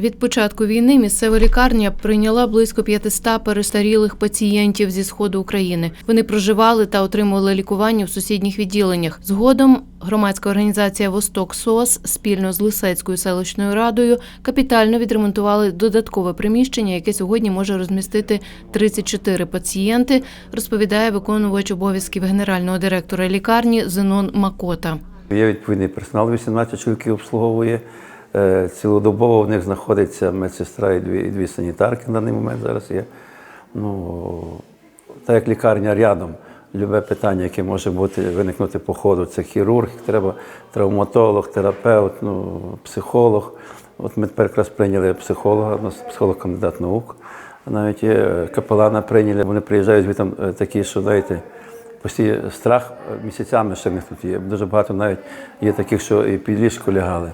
Від початку війни місцева лікарня прийняла близько 500 перестарілих пацієнтів зі сходу України. Вони проживали та отримували лікування в сусідніх відділеннях. Згодом громадська організація Восток СОС спільно з Лисецькою селищною радою капітально відремонтували додаткове приміщення, яке сьогодні може розмістити 34 пацієнти, розповідає виконувач обов'язків генерального директора лікарні Зенон Макота. Є відповідний персонал, 18 чоловіків обслуговує. Е, Цілодобово в них знаходиться медсестра і дві, і дві санітарки на даний момент зараз є. Ну, так як лікарня рядом, любе питання, яке може бути, виникнути по ходу, це хірург, треба травматолог, терапевт, ну, психолог. От ми тепер якраз прийняли психолога, у нас психолог кандидат наук. Навіть є капелана прийняли, вони приїжджають звідти е, такі, що знаєте, постійно страх місяцями ще в них тут є. Дуже багато навіть є таких, що і під ліжко лягали.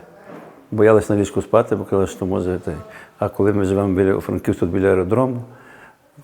Боялись на ліжку спати, бо казали, що може. А коли ми живемо біля у Франківську біля аеродрому,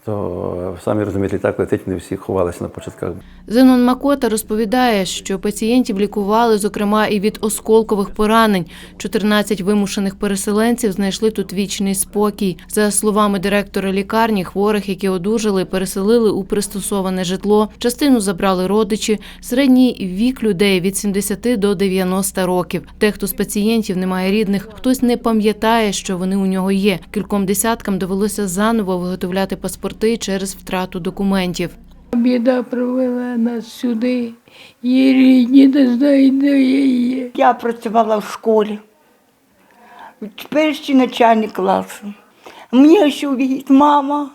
то самі розумієте, літак летить, не всі ховалися на початках. Зенон Макота розповідає, що пацієнтів лікували, зокрема, і від осколкових поранень. 14 вимушених переселенців знайшли тут вічний спокій. За словами директора лікарні, хворих, які одужали, переселили у пристосоване житло. Частину забрали родичі. Середній вік людей від 70 до 90 років. Дехто з пацієнтів не має рідних, хтось не пам'ятає, що вони у нього є. Кільком десяткам довелося заново виготовляти паспорти через втрату документів. Біда привела нас сюди. Її рідні не знають, де я є. Я працювала в школі. Перший начальник класу. Мені ще віють мама.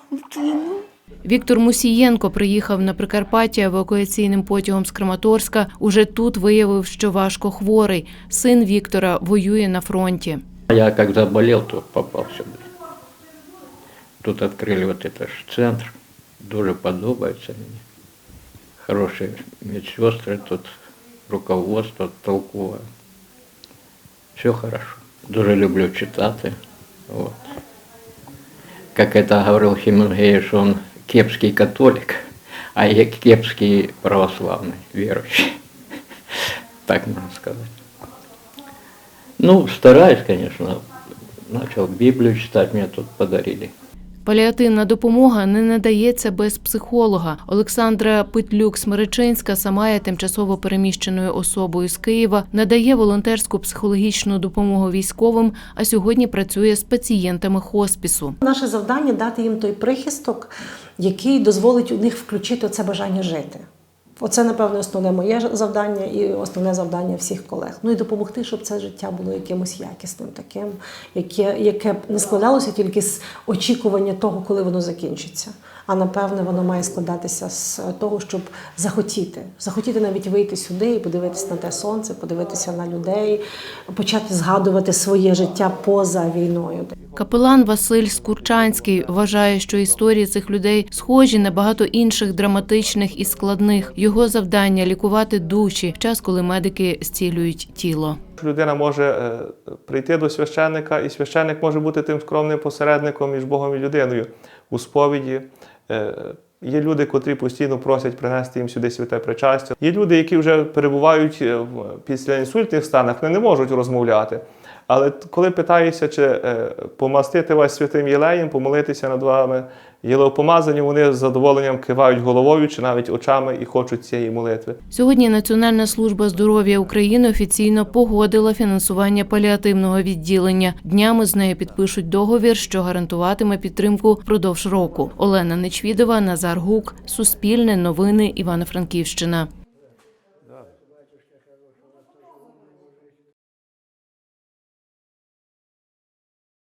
Віктор Мусієнко приїхав на Прикарпаття евакуаційним потягом з Краматорська. Уже тут виявив, що важко хворий. Син Віктора воює на фронті. Я как заболел, то попал сюда. Тут открыли вот этот ж центр. Дуже подобається мені. Хороші медсестри, тут руководство толкове. Все хорошо. Дуже люблю читати. Вот. Как это говорил Хемингуэй, что он кепский католик, а я кепский православный верующий. Так можно сказать. Ну, стараюсь, конечно. Начал Библию читать, мне тут подарили. Паліативна допомога не надається без психолога. Олександра Петлюк Смиричинська, сама є тимчасово переміщеною особою з Києва, надає волонтерську психологічну допомогу військовим, а сьогодні працює з пацієнтами хоспісу. Наше завдання дати їм той прихисток, який дозволить у них включити це бажання жити. Оце, напевно, основне моє завдання і основне завдання всіх колег. Ну і допомогти, щоб це життя було якимось якісним, таким, яке, яке не складалося тільки з очікування того, коли воно закінчиться. А напевне, воно має складатися з того, щоб захотіти, захотіти навіть вийти сюди і подивитися на те сонце, подивитися на людей, почати згадувати своє життя поза війною. Капелан Василь Скурчанський вважає, що історії цих людей схожі на багато інших драматичних і складних. Його завдання лікувати душі в час, коли медики зцілюють тіло. Людина може е, прийти до священника, і священник може бути тим скромним посередником між Богом і людиною у сповіді. Е, Є люди, котрі постійно просять принести їм сюди святе причастя. Є люди, які вже перебувають е, після інсультних станах, вони не можуть розмовляти. Але коли питаєшся, чи е, помастити вас святим єлеєм, помолитися над вами єлеопомазанням, вони з задоволенням кивають головою чи навіть очами і хочуть цієї молитви. Сьогодні Національна служба здоров'я України офіційно погодила фінансування паліативного відділення. Днями з нею підпишуть договір, що гарантуватиме підтримку впродовж року. Олена Нечвідова, Назар Гук, Суспільне, Новини, Івано-Франківщина.